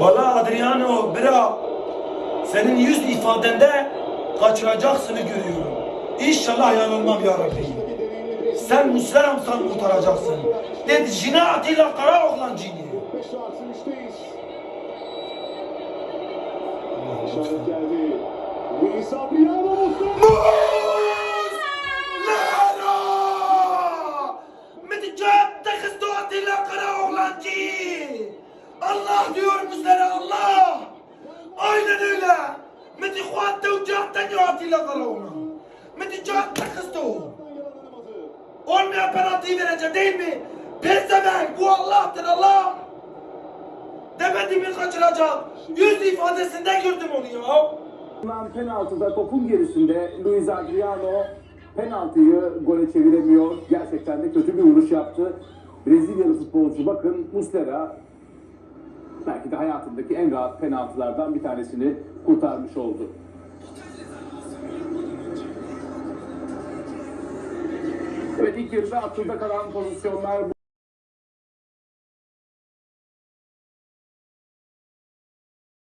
Valla Adriano bira senin yüz ifadende kaçıracaksını görüyorum. İnşallah yanılmam ya Rabbi. Sen Muslera'msan kurtaracaksın. Dedi Cine Atilla Karaoğlan Cini. 5 artı 3'teyiz. İşaret geldi. Luis Adriano Muslera. Muslera! Medicap tekizdo Atilla Karaoğlan Cini. Allah diyor Muslera Allah. Aynen öyle. Medi Kuat Tevcih'ten ya Atilla Karaoğlan. Medicap tekizdo. Olmayan penaltıyı verecek değil mi? Pezevenk bu Allah'tır Allah. Demedi mi kaçıracak? Yüz ifadesinde gördüm onu ya. Alınan penaltıda topun gerisinde Luis Adriano penaltıyı gole çeviremiyor. Gerçekten de kötü bir vuruş yaptı. Brezilyalı futbolcu bakın Muslera belki de hayatındaki en rahat penaltılardan bir tanesini kurtarmış oldu. Evet ilk yarıda akılda kalan pozisyonlar